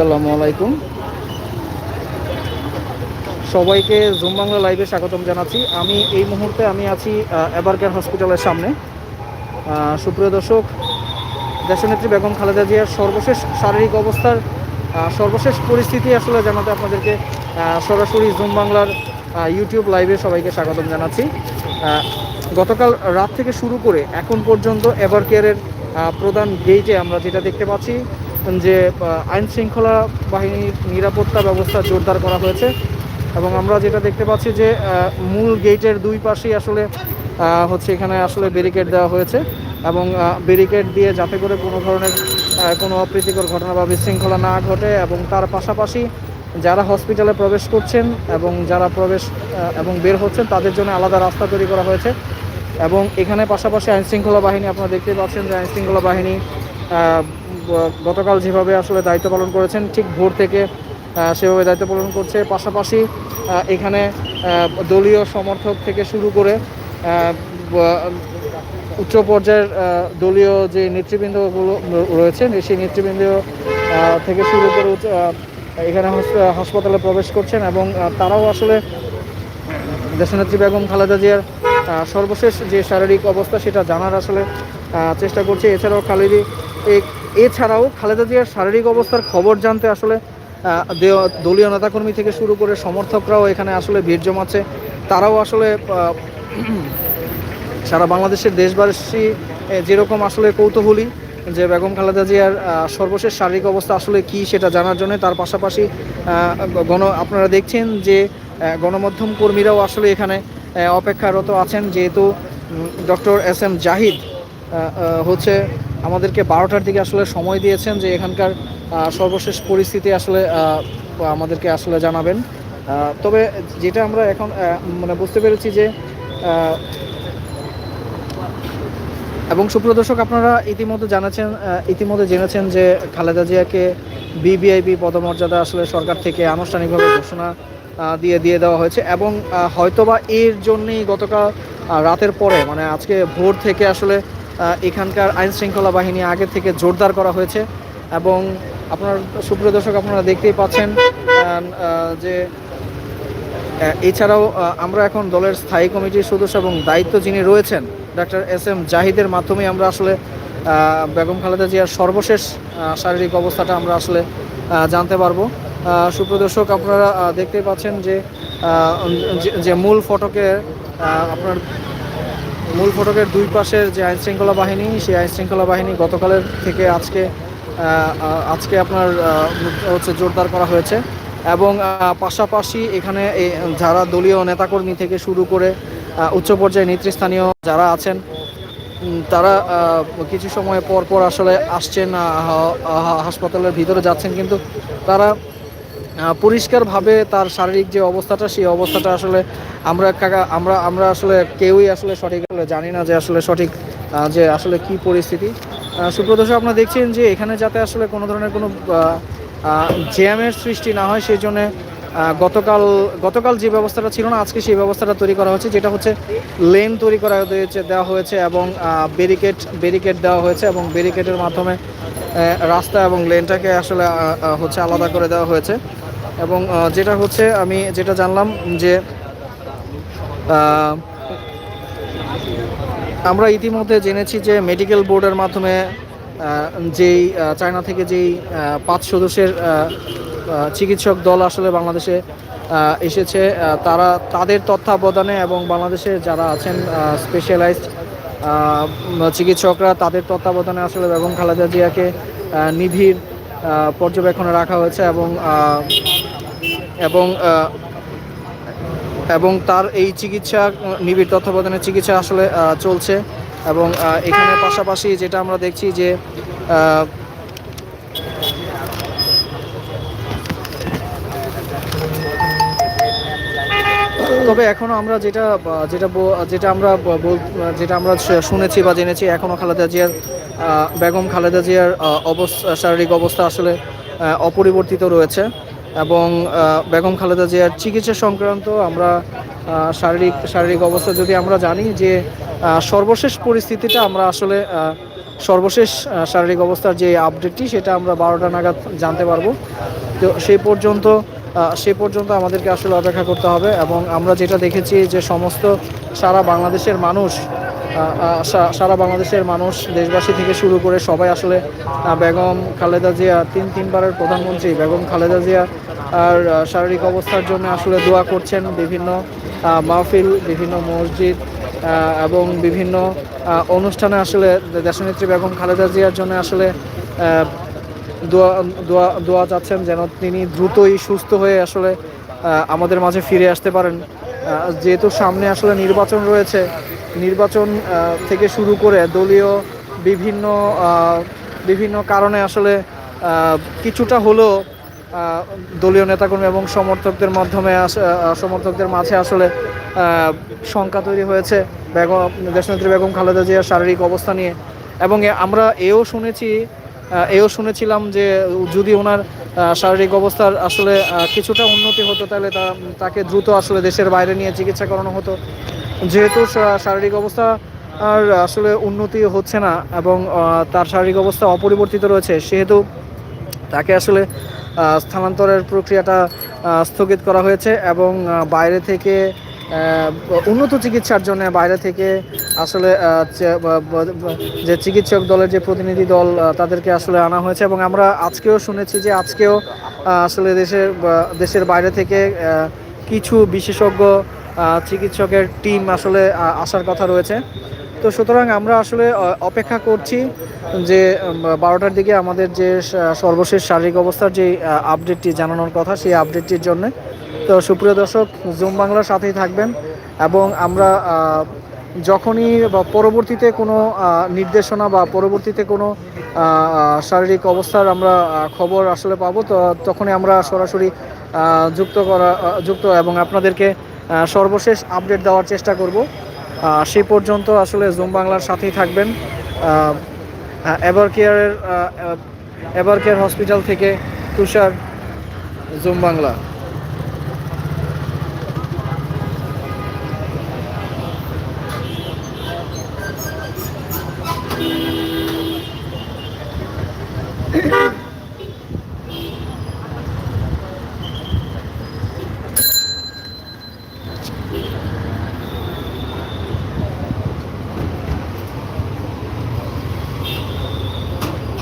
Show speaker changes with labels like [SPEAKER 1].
[SPEAKER 1] আসসালামু আলাইকুম। সবাইকে জুম বাংলা লাইভে স্বাগতম জানাচ্ছি। আমি এই মুহূর্তে আমি আছি এবারকেয়ার হসপিটালের সামনে। সুপ্রিয় দর্শক, দেশনেত্রী বেগম খালেদা জিয়ার সর্বশেষ শারীরিক অবস্থার সর্বশেষ পরিস্থিতি আসলে জানাতে আপনাদেরকে সরাসরি জুম বাংলার ইউটিউব লাইভে সবাইকে স্বাগতম জানাচ্ছি। গতকাল রাত থেকে শুরু করে এখন পর্যন্ত এভার কেয়ারের প্রধান গেইটে আমরা যেটা দেখতে পাচ্ছি যে আইন শৃঙ্খলা বাহিনীর নিরাপত্তা ব্যবস্থা জোরদার করা হয়েছে এবং আমরা যেটা দেখতে পাচ্ছি যে মূল গেটের দুই পাশেই আসলে হচ্ছে এখানে আসলে ব্যারিকেড দেওয়া হয়েছে এবং ব্যারিকেড দিয়ে যাতে করে কোনো ধরনের কোনো অপ্রীতিকর ঘটনা বা বিশৃঙ্খলা না ঘটে এবং তার পাশাপাশি যারা হসপিটালে প্রবেশ করছেন এবং যারা প্রবেশ এবং বের হচ্ছেন তাদের জন্য আলাদা রাস্তা তৈরি করা হয়েছে এবং এখানে পাশাপাশি আইনশৃঙ্খলা বাহিনী, আপনারা দেখতে পাচ্ছেন যে আইনশৃঙ্খলা বাহিনী গতকাল যেভাবে আসলে দায়িত্ব পালন করেছেন, ঠিক ভোর থেকে সেভাবে দায়িত্ব পালন করছে। পাশাপাশি এখানে দলীয় সমর্থক থেকে শুরু করে উচ্চ পর্যায়ের দলীয় যে নেতৃবৃন্দগুলো রয়েছেন, সেই নেতৃবৃন্দ থেকে শুরু করে এখানে হাসপাতালে প্রবেশ করছেন এবং তারাও আসলে দেশনেত্রী বেগম খালেদা জিয়ার সর্বশেষ যে শারীরিক অবস্থা সেটা জানার আসলে চেষ্টা করছে। এছাড়াও খালেদি এছাড়াও খালেদা জিয়ার শারীরিক অবস্থার খবর জানতে আসলে দলীয় নেতাকর্মী থেকে শুরু করে সমর্থকরাও এখানে আসলে ভিড় জমাচ্ছে। তারাও আসলে সারা বাংলাদেশের দেশবাসী যেরকম আসলে কৌতূহলী যে বেগম খালেদা জিয়ার সর্বশেষ শারীরিক অবস্থা আসলে কি সেটা জানার জন্য, তার পাশাপাশি গণ, আপনারা দেখছেন যে গণমাধ্যম কর্মীরাও আসলে এখানে অপেক্ষারত আছেন যেহেতু ডক্টর এস এম জাহিদ হচ্ছে আমাদেরকে বারোটার দিকে আসলে সময় দিয়েছেন যে এখানকার সর্বশেষ পরিস্থিতি আসলে আমাদেরকে আসলে জানাবেন। তবে যেটা আমরা এখন মানে বুঝতে পেরেছি যে এবং সুপ্রিয় দর্শক, আপনারা ইতিমধ্যে জানাচ্ছেন ইতিমধ্যে জেনেছেন যে খালেদা জিয়াকে বিবিআইপি পদমর্যাদা আসলে সরকার থেকে আনুষ্ঠানিকভাবে ঘোষণা দিয়ে দিয়ে দেওয়া হয়েছে এবং হয়তোবা এর জন্যেই গতকাল রাতের পরে মানে আজকে ভোর থেকে আসলে এখানকার আইন শৃঙ্খলা বাহিনী আগে থেকে জোরদার করা হয়েছে এবং আপনার, সুপ্রিয় দর্শক, আপনারা দেখতেই পাচ্ছেন যে এছাড়াও আমরা এখন দলের স্থায়ী কমিটির সদস্য এবং দায়িত্ব যিনি রয়েছেন, ডাক্তার এস এম জাহিদের মাধ্যমে আমরা আসলে বেগম খালেদা জিয়ার সর্বশেষ শারীরিক অবস্থাটা আমরা আসলে জানতে পারব। সুপ্রদর্শক আপনারা দেখতে পাচ্ছেন যে যে- মূল ফটকে আপনার মূল ফটকের দুই পাশের যে আইন শৃঙ্খলা বাহিনী, সেই আইন শৃঙ্খলা বাহিনী গতকালের থেকে আজকে আজকে আপনার হচ্ছে জোরদার করা হয়েছে এবং পাশাপাশি এখানে যারা দলীয় নেতাকর্মী থেকে শুরু করে উচ্চ পর্যায়ে নেতৃস্থানীয় যারা আছেন তারা কিছু সময় পর পর আসলে আসছেন হাসপাতালের ভিতরে যাচ্ছেন, কিন্তু তারা পরিষ্কারভাবে তার শারীরিক যে অবস্থাটা, সেই অবস্থাটা আসলে আমরা কাকা, আমরা আমরা আসলে কেউই আসলে সঠিক জানি না যে আসলে সঠিক যে আসলে কি পরিস্থিতি। সুপ্রদর্শক আপনারা দেখছেন যে এখানে যাতে আসলে কোনো ধরনের কোনো জ্যামের সৃষ্টি না হয় সেই জন্যে গতকাল গতকাল যে ব্যবস্থাটা ছিল না, আজকে সেই ব্যবস্থাটা তৈরি করা হয়েছে যেটা হচ্ছে লেন তৈরি করা হয়েছে, দেওয়া হয়েছে এবং ব্যারিকেড ব্যারিকেড দেওয়া হয়েছে এবং ব্যারিকেডের মাধ্যমে রাস্তা এবং লেনটাকে আসলে হচ্ছে আলাদা করে দেওয়া হয়েছে। এবং যেটা হচ্ছে আমি যেটা জানলাম যে আমরা ইতিমধ্যে জেনেছি যে মেডিকেল বোর্ডের মাধ্যমে যেই চায়না থেকে যেই পাঁচ সদস্যের চিকিৎসক দল আসলে বাংলাদেশে এসেছে তারা তাদের তত্ত্বাবধানে এবং বাংলাদেশে যারা আছেন স্পেশালাইজড চিকিৎসকরা তাদের তত্ত্বাবধানে আসলে বেগম খালেদা জিয়াকে নিবিড় পর্যবেক্ষণে রাখা হয়েছে এবং এবং এবং তার এই চিকিৎসা নিবিড় তত্ত্বাবধানে চিকিৎসা আসলে চলছে এবং এখানে পাশাপাশি যেটা আমরা দেখছি যে তবে এখনও আমরা যেটা যেটা যেটা আমরা বল- যেটা আমরা শুনেছি বা জেনেছি এখনও খালেদা জিয়ার বেগম খালেদা জিয়ার অবস্থা শারীরিক অবস্থা আসলে অপরিবর্তিত রয়েছে। এবং বেগম খালেদা জিয়ার চিকিৎসা সংক্রান্ত আমরা শারীরিক শারীরিক অবস্থা যদি আমরা জানি যে সর্বশেষ পরিস্থিতিটা আমরা আসলে সর্বশেষ শারীরিক অবস্থার যে আপডেটটি সেটা আমরা বারোটা নাগাদ জানতে পারব। তো সেই পর্যন্ত সে পর্যন্ত আমাদেরকে আসলে অপেক্ষা করতে হবে এবং আমরা যেটা দেখেছি যে সমস্ত সারা বাংলাদেশের মানুষ সারা বাংলাদেশের মানুষ, দেশবাসী থেকে শুরু করে সবাই আসলে বেগম খালেদা জিয়া, তিন, তিনবারের প্রধানমন্ত্রী বেগম খালেদা জিয়া, আর শারীরিক অবস্থার জন্য আসলে দোয়া করছেন বিভিন্ন মাহফিল, বিভিন্ন মসজিদ এবং বিভিন্ন অনুষ্ঠানে আসলে দেশনেত্রী বেগম খালেদা জিয়ার জন্য আসলে দোয়া দোয়া দোয়া চাচ্ছেন যেন তিনি দ্রুতই সুস্থ হয়ে আসলে আমাদের মাঝে ফিরে আসতে পারেন। যেহেতু সামনে আসলে নির্বাচন রয়েছে নির্বাচন থেকে শুরু করে দলীয় বিভিন্ন বিভিন্ন কারণে আসলে কিছুটা হলেও দলীয় নেতাকর্মী এবং সমর্থকদের মাধ্যমে সমর্থকদের মাঝে আসলে শঙ্কা তৈরি হয়েছে। বেগম, দেশনেত্রী বেগম খালেদা জিয়ার শারীরিক অবস্থা নিয়ে। এবং আমরা এও শুনেছি এও শুনেছিলাম যে, যদি ওনার শারীরিক অবস্থার আসলে কিছুটা উন্নতি হতো, তাহলে তাকে দ্রুত আসলে দেশের বাইরে নিয়ে চিকিৎসা করানো হতো। যেহেতু শারীরিক অবস্থা আর আসলে উন্নতি হচ্ছে না এবং তার শারীরিক অবস্থা অপরিবর্তিত রয়েছে, সেহেতু তাকে আসলে স্থানান্তরের প্রক্রিয়াটা স্থগিত করা হয়েছে এবং বাইরে থেকে উন্নত চিকিৎসার জন্য বাইরে থেকে আসলে যে চিকিৎসক দলের যে প্রতিনিধি দল তাদেরকে আসলে আনা হয়েছে এবং আমরা আজকেও শুনেছি যে আজকেও আসলে দেশের দেশের বাইরে থেকে কিছু বিশেষজ্ঞ চিকিৎসকের টিম আসলে আসার কথা রয়েছে। তো সুতরাং আমরা আসলে অপেক্ষা করছি যে বারোটার দিকে আমাদের যে সর্বশেষ শারীরিক অবস্থার যে আপডেটটি জানানোর কথা, সেই আপডেটটির জন্য। তো সুপ্রিয় দর্শক জুম বাংলার সাথেই থাকবেন এবং আমরা যখনই বা পরবর্তীতে কোনো নির্দেশনা বা পরবর্তীতে কোনো শারীরিক অবস্থার আমরা খবর আসলে পাবো, তো, তখনই আমরা সরাসরি যুক্ত করা যুক্ত এবং আপনাদেরকে সর্বশেষ আপডেট দেওয়ার চেষ্টা করব। সে পর্যন্ত আসলে জুম বাংলার সাথেই থাকবেন। এভার কেয়ারের এভার কেয়ার হসপিটাল থেকে তুষার, জুম বাংলা।